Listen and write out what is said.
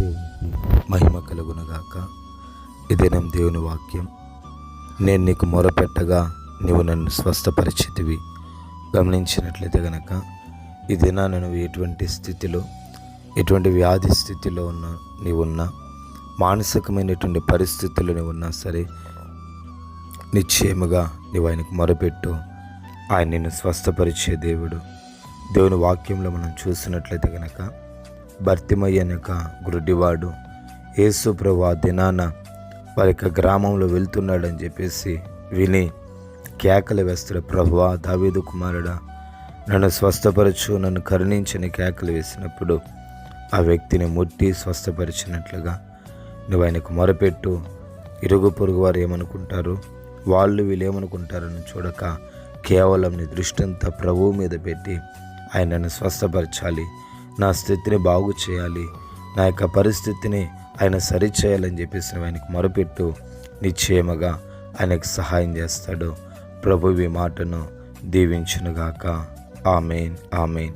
దేవునికి మహిమ కలుగునగాక. ఇదేనం దేవుని వాక్యం. నేను నీకు మొరపెట్టగా నీవు నన్ను స్వస్థపరిచితివి. గమనించినట్లయితే గనక ఈ దినాన నువ్వు ఎటువంటి స్థితిలో ఎటువంటి వ్యాధి స్థితిలో ఉన్న నీవున్నా మానసికమైనటువంటి పరిస్థితులు నీవున్నా సరే నిశ్చయముగా నీవు ఆయనకు మొరపెట్టు. ఆయన నిన్ను స్వస్థపరిచే దేవుడు. దేవుని వాక్యంలో మనం చూసినట్లయితే కనుక భర్తిమయ్యనక గురుడివాడు. యేసు ప్రభు ఆ దినాన వారి యొక్క గ్రామంలో వెళ్తున్నాడని చెప్పేసి విని కేకలు వేస్తాడు. ప్రభువా దావీదు కుమారుడా నన్ను స్వస్థపరచు నన్ను కరుణించని కేకలు వేసినప్పుడు ఆ వ్యక్తిని ముట్టి స్వస్థపరిచినట్లుగా నువ్వు ఆయనకు మొరపెట్టు. ఇరుగు పొరుగు వారు ఏమనుకుంటారు? వాళ్ళు వీళ్ళు ఏమనుకుంటారని చూడక కేవలం నీ దృష్టంతా ప్రభువు మీద పెట్టి ఆయనను స్వస్థపరచాలి. నా స్థితిని బాగు చేయాలి. నా యొక్క పరిస్థితిని ఆయన సరిచేయాలని చెప్పేసి ఆయనకు మొరపెట్టు. నిశ్చయముగా ఆయనకు సహాయం చేస్తాడు. ప్రభు ఈ మాటను దీవించునుగాక. ఆమెన్. ఆమెన్.